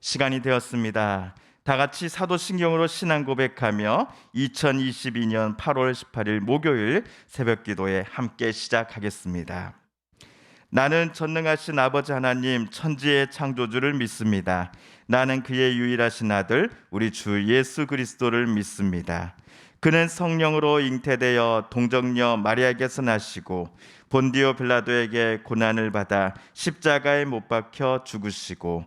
시간이 되었습니다. 다 같이 사도신경으로 신앙 고백하며 2022년 8월 18일 목요일 새벽 기도에 함께 시작하겠습니다. 나는 전능하신 아버지 하나님 천지의 창조주를 믿습니다. 나는 그의 유일하신 아들 우리 주 예수 그리스도를 믿습니다. 그는 성령으로 잉태되어 동정녀 마리아에게서 나시고 본디오 빌라도에게 고난을 받아 십자가에 못 박혀 죽으시고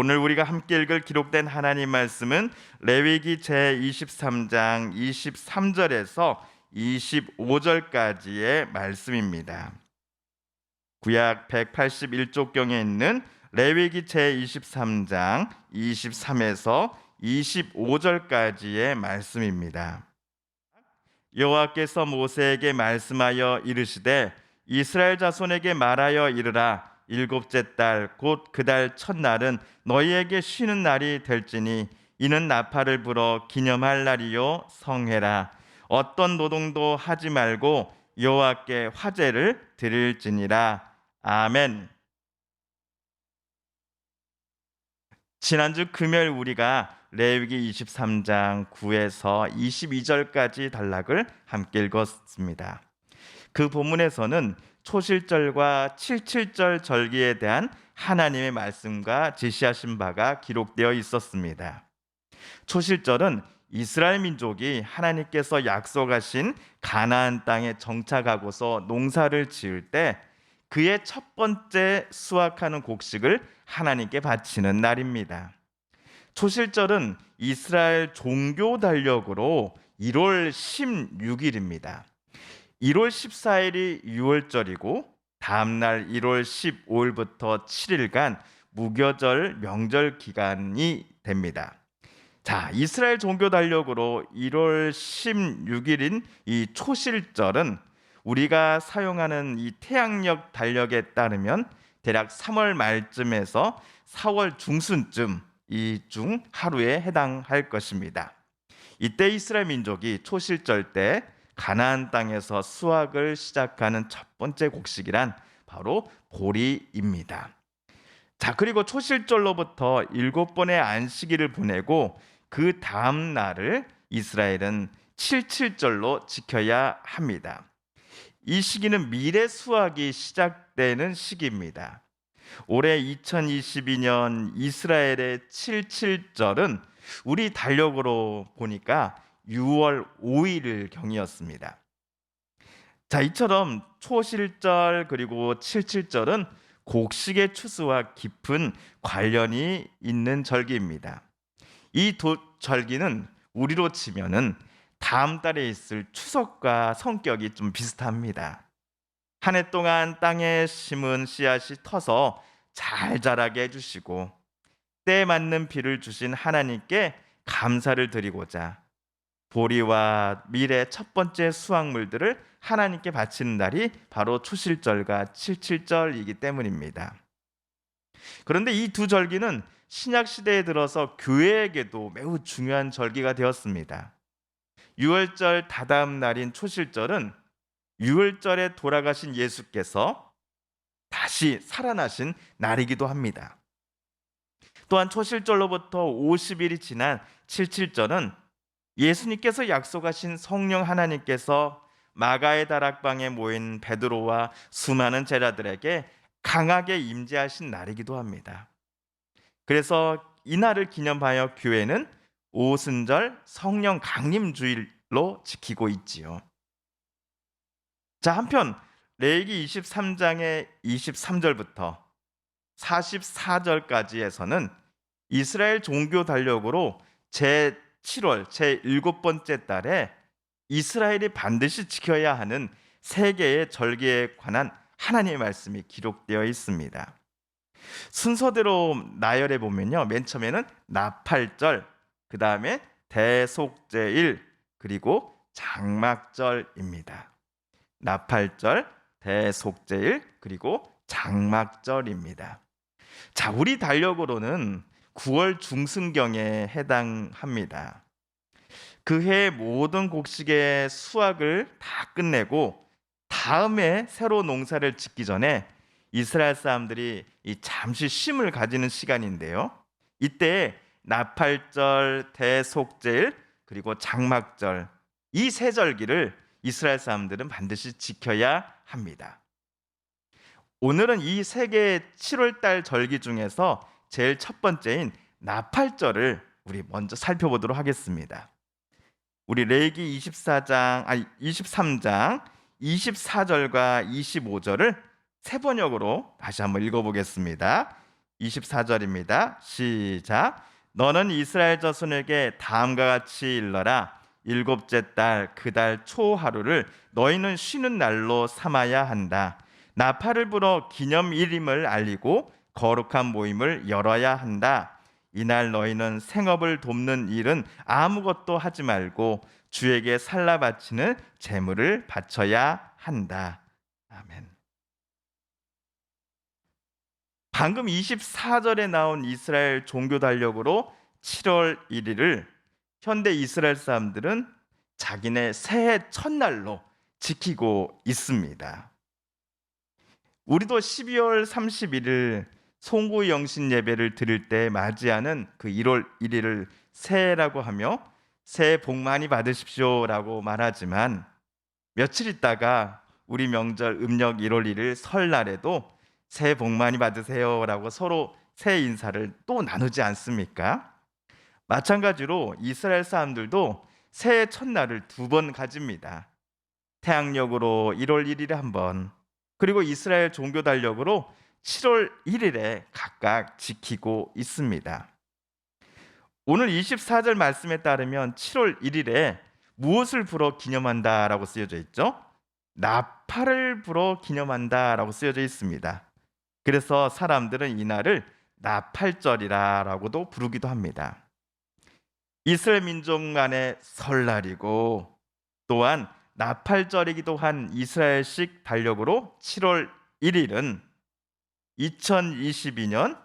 오늘 우리가 함께 읽을 기록된 하나님 말씀은 레위기 제 23장 23절에서 25절까지의 말씀입니다. 구약 181쪽경에 있는 레위기 제 23장 23에서 25절까지의 말씀입니다. 여호와께서 모세에게 말씀하여 이르시되 이스라엘 자손에게 말하여 이르라 일곱째 달 곧 그 달 첫날은 너희에게 쉬는 날이 될지니 이는 나팔을 불어 기념할 날이요 성회라 어떤 노동도 하지 말고 여호와께 화제를 드릴지니라 아멘. 지난주 금요일 우리가 레위기 23장 9에서 22절까지 단락을 함께 읽었습니다. 그 본문에서는 초실절과 칠칠절 절기에 대한 하나님의 말씀과 제시하신 바가 기록되어 있었습니다. 초실절은 이스라엘 민족이 하나님께서 약속하신 가나안 땅에 정착하고서 농사를 지을 때 그의 첫 번째 수확하는 곡식을 하나님께 바치는 날입니다. 초실절은 이스라엘 종교 달력으로 1월 16일입니다. 1월 14일이 6월절이고 다음 날 1월 15일부터 7일간 무교절 명절 기간이 됩니다. 자, 이스라엘 종교 달력으로 1월 16일인 이 초실절은 우리가 사용하는 이 태양력 달력에 따르면 대략 3월 말쯤에서 4월 중순쯤 이 중 하루에 해당할 것입니다. 이때 이스라엘 민족이 초실절 때 가나안 땅에서 수확을 시작하는 첫 번째 곡식이란 바로 보리입니다. 자, 그리고 초실절로부터 일곱 번의 안식일을 보내고 그 다음 날을 이스라엘은 칠칠절로 지켜야 합니다. 이 시기는 미래 수확이 시작되는 시기입니다. 올해 2022년 이스라엘의 77절은 우리 달력으로 보니까 6월 5일 경이었습니다. 자, 이처럼 초실절 그리고 77절은 곡식의 추수와 깊은 관련이 있는 절기입니다. 이 도, 절기는 우리로 치면은 다음 달에 있을 추석과 성격이 좀 비슷합니다. 한 해 동안 땅에 심은 씨앗이 터서 잘 자라게 해주시고 때에 맞는 비를 주신 하나님께 감사를 드리고자 보리와 밀의 첫 번째 수확물들을 하나님께 바치는 날이 바로 초실절과 칠칠절이기 때문입니다. 그런데 이 두 절기는 신약 시대에 들어서 교회에게도 매우 중요한 절기가 되었습니다. 유월절 다다음 날인 초실절은 유월절에 돌아가신 예수께서 다시 살아나신 날이기도 합니다. 또한 초실절로부터 50일이 지난 칠칠절은 예수님께서 약속하신 성령 하나님께서 마가의 다락방에 모인 베드로와 수많은 제자들에게 강하게 임재하신 날이기도 합니다. 그래서 이 날을 기념하여 교회는 오순절 성령 강림 주일로 지키고 있지요. 자, 한편 레이기 23장의 23절부터 44절까지에서는 이스라엘 종교 달력으로 제 7월 제 일곱 번째 달에 이스라엘이 반드시 지켜야 하는 세 개의 절기에 관한 하나님의 말씀이 기록되어 있습니다. 순서대로 나열해 보면요. 맨 처음에는 나팔절, 그 다음에 대속제일, 그리고 장막절입니다. 나팔절, 대속제일, 그리고 장막절입니다. 자, 우리 달력으로는 9월 중순경에 해당합니다. 그해 모든 곡식의 수확을 다 끝내고 다음에 새로 농사를 짓기 전에 이스라엘 사람들이 이 잠시 쉼을 가지는 시간인데요. 이때 나팔절, 대속절, 그리고 장막절 이 세 절기를 이스라엘 사람들은 반드시 지켜야 합니다. 오늘은 이세 개의 7월 달 절기 중에서 제일 첫 번째인 나팔절을 우리 먼저 살펴보도록 하겠습니다. 우리 레기 24장 아니 23장 24절과 25절을 세 번역으로 다시 한번 읽어보겠습니다. 24절입니다. 시작. 너는 이스라엘 자손에게 다음과 같이 일러라. 일곱째 달 그 달 초 하루를 너희는 쉬는 날로 삼아야 한다. 나팔을 불어 기념일임을 알리고 거룩한 모임을 열어야 한다. 이날 너희는 생업을 돕는 일은 아무것도 하지 말고 주에게 살라 바치는 제물을 바쳐야 한다. 아멘. 방금 24절에 나온 이스라엘 종교 달력으로 7월 1일을 현대 이스라엘 사람들은 자기네 새해 첫날로 지키고 있습니다. 우리도 12월 31일 송구 영신 예배를 드릴 때 맞이하는 그 1월 1일을 새해라고 하며 새해 복 많이 받으십시오라고 말하지만 며칠 있다가 우리 명절 음력 1월 1일 설날에도 새해 복 많이 받으세요라고 서로 새해 인사를 또 나누지 않습니까? 마찬가지로 이스라엘 사람들도 새해 첫날을 두 번 가집니다. 태양력으로 1월 1일에 한 번, 그리고 이스라엘 종교 달력으로 7월 1일에 각각 지키고 있습니다. 오늘 24절 말씀에 따르면 7월 1일에 무엇을 불어 기념한다라고 쓰여져 있죠? 나팔을 불어 기념한다라고 쓰여져 있습니다. 그래서 사람들은 이날을 나팔절이라고도 부르기도 합니다. 이스라엘 민족 간의 설날이고 또한 나팔절이기도 한 이스라엘식 달력으로 7월 1일은 2022년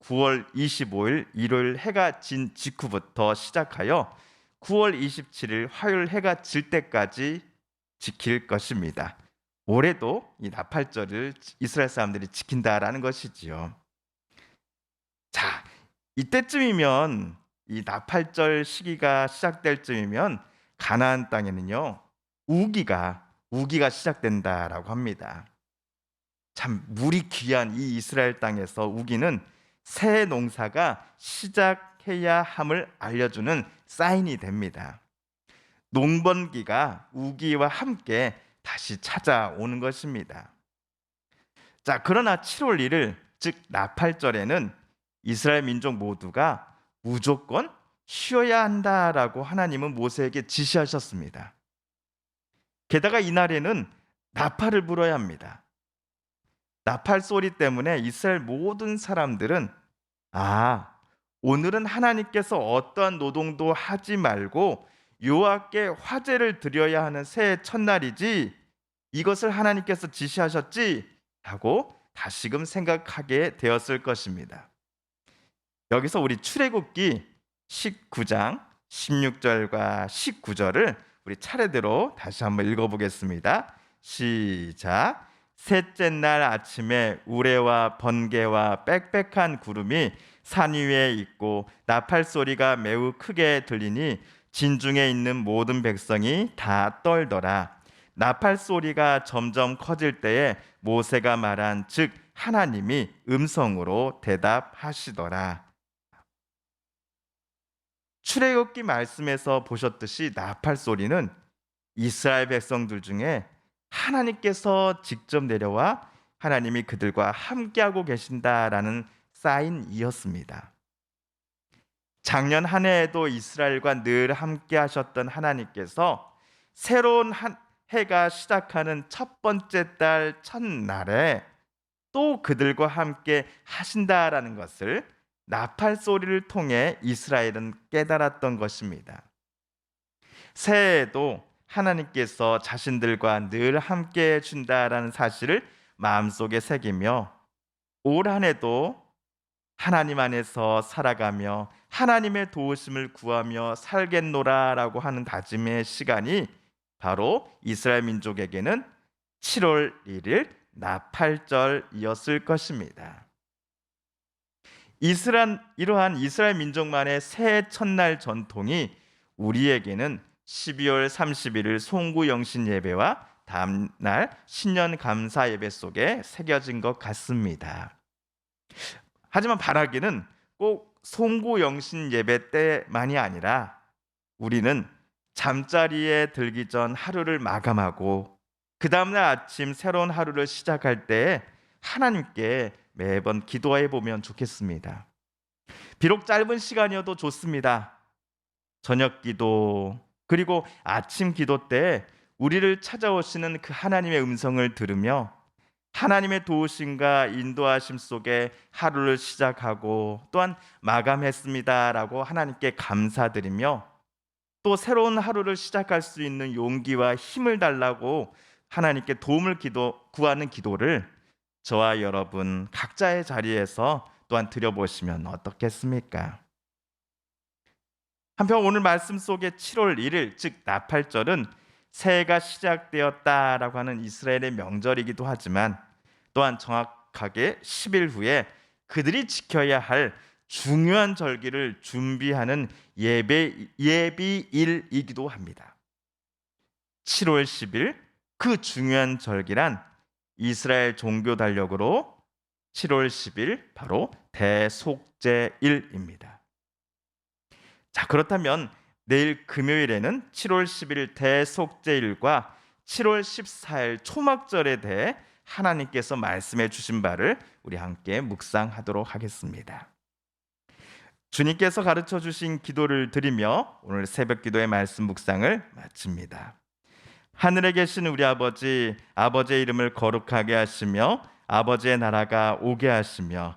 9월 25일 일요일 해가 진 직후부터 시작하여 9월 27일 화요일 해가 질 때까지 지킬 것입니다. 올해도 이 나팔절을 이스라엘 사람들이 지킨다라는 것이지요. 자, 이때쯤이면 이 나팔절 시기가 시작될 쯤이면 가나안 땅에는요 우기가 우기가 시작된다라고 합니다. 참 물이 귀한 이 이스라엘 땅에서 우기는 새 농사가 시작해야 함을 알려주는 사인이 됩니다. 농번기가 우기와 함께 다시 찾아오는 것입니다. 자, 그러나 7월 1일 즉 나팔절에는 이스라엘 민족 모두가 무조건 쉬어야 한다라고 하나님은 모세에게 지시하셨습니다. 게다가 이날에는 나팔을 불어야 합니다. 나팔 소리 때문에 이스라엘 모든 사람들은 아, 오늘은 하나님께서 어떠한 노동도 하지 말고 여호와께 화제를 드려야 하는 새해 첫날이지 이것을 하나님께서 지시하셨지 하고 다시금 생각하게 되었을 것입니다. 여기서 우리 출애굽기 19장 16절과 19절을 우리 차례대로 다시 한번 읽어보겠습니다. 시작. 셋째 날 아침에 우레와 번개와 빽빽한 구름이 산 위에 있고 나팔 소리가 매우 크게 들리니 진중에 있는 모든 백성이 다 떨더라. 나팔 소리가 점점 커질 때에 모세가 말한 즉 하나님이 음성으로 대답하시더라. 출애굽기 말씀에서 보셨듯이 나팔 소리는 이스라엘 백성들 중에 하나님께서 직접 내려와 하나님이 그들과 함께하고 계신다라는 사인이었습니다. 작년 한 해에도 이스라엘과 늘 함께 하셨던 하나님께서 새로운 한 해가 시작하는 첫 번째 달 첫날에 또 그들과 함께 하신다라는 것을 나팔 소리를 통해 이스라엘은 깨달았던 것입니다. 새해에도 하나님께서 자신들과 늘 함께 해 준다라는 사실을 마음속에 새기며 올 한 해도 하나님 안에서 살아가며 하나님의 도우심을 구하며 살겠노라라고 하는 다짐의 시간이 바로 이스라엘 민족에게는 7월 1일 나팔절이었을 것입니다. 이스란 이러한 이스라엘 민족만의 새해 첫날 전통이 우리에게는 12월 31일 송구 영신 예배와 다음 날 신년 감사 예배 속에 새겨진 것 같습니다. 하지만 바라기는 꼭 송구 영신 예배 때만이 아니라 우리는 잠자리에 들기 전 하루를 마감하고 그 다음 날 아침 새로운 하루를 시작할 때 하나님께 매번 기도해 보면 좋겠습니다. 비록 짧은 시간이어도 좋습니다. 저녁 기도 그리고 아침 기도 때 우리를 찾아오시는 그 하나님의 음성을 들으며 하나님의 도우심과 인도하심 속에 하루를 시작하고 또한 마감했습니다라고 하나님께 감사드리며 또 새로운 하루를 시작할 수 있는 용기와 힘을 달라고 하나님께 도움을 기도 구하는 기도를 저와 여러분 각자의 자리에서 또한 드려보시면 어떻겠습니까? 한편 오늘 말씀 속에 7월 1일 즉 나팔절은 새해가 시작되었다라고 하는 이스라엘의 명절이기도 하지만 또한 정확하게 10일 후에 그들이 지켜야 할 중요한 절기를 준비하는 예배 예비일이기도 합니다. 7월 10일 그 중요한 절기란 이스라엘 종교 달력으로 7월 10일 바로 대속제일입니다. 자, 그렇다면 내일 금요일에는 7월 10일 대속제일과 7월 14일 초막절에 대해 하나님께서 말씀해 주신 바를 우리 함께 묵상하도록 하겠습니다. 주님께서 가르쳐 주신 기도를 드리며 오늘 새벽 기도의 말씀 묵상을 마칩니다. 하늘에 계신 우리 아버지, 아버지의 이름을 거룩하게 하시며 아버지의 나라가 오게 하시며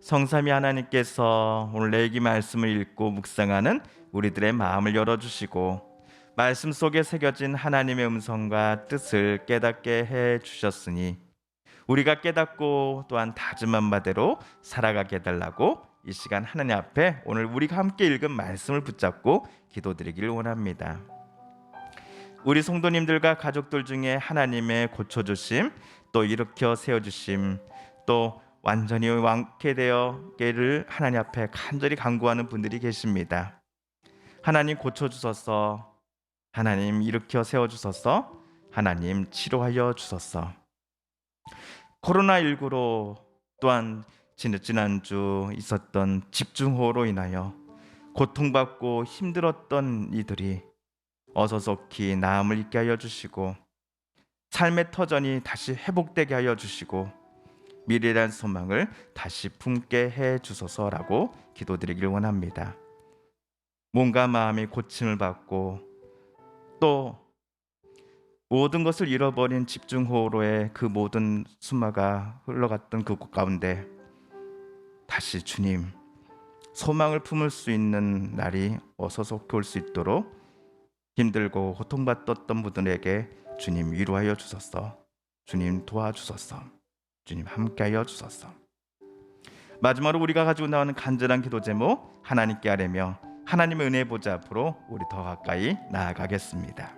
성삼위 하나님께서 오늘 내기 말씀을 읽고 묵상하는 우리들의 마음을 열어 주시고 말씀 속에 새겨진 하나님의 음성과 뜻을 깨닫게 해 주셨으니 우리가 깨닫고 또한 다짐한 바대로 살아가게 해달라고 이 시간 하나님 앞에 오늘 우리가 함께 읽은 말씀을 붙잡고 기도드리기를 원합니다. 우리 성도님들과 가족들 중에 하나님의 고쳐주심 또 일으켜 세워주심 또 완전히 완쾌되어게를 하나님 앞에 간절히 간구하는 분들이 계십니다. 하나님 고쳐 주소서. 하나님 일으켜 세워 주소서. 하나님 치료하여 주소서. 코로나 19로 또한 지난주 있었던 집중호우로 인하여 고통받고 힘들었던 이들이 어서속히 나음을 있게 하여 주시고 삶의 터전이 다시 회복되게 하여 주시고 대한 소망을 다시 품게 해 주소서라고 기도드리길 원합니다. 몸과 마음이 고침을 받고 또 모든 것을 잃어버린 집중호우로의 그 모든 수마가 흘러갔던 그곳 가운데 다시 주님 소망을 품을 수 있는 날이 어서 속히 올 수 있도록 힘들고 고통받았던 분들에게 주님 위로하여 주소서 주님 도와주소서 주님 함께하여 주소서 마지막으로 우리가 가지고 나오는 간절한 기도 제목 하나님께 아뢰며 하나님의 은혜 보좌 앞으로 우리 더 가까이 나아가겠습니다.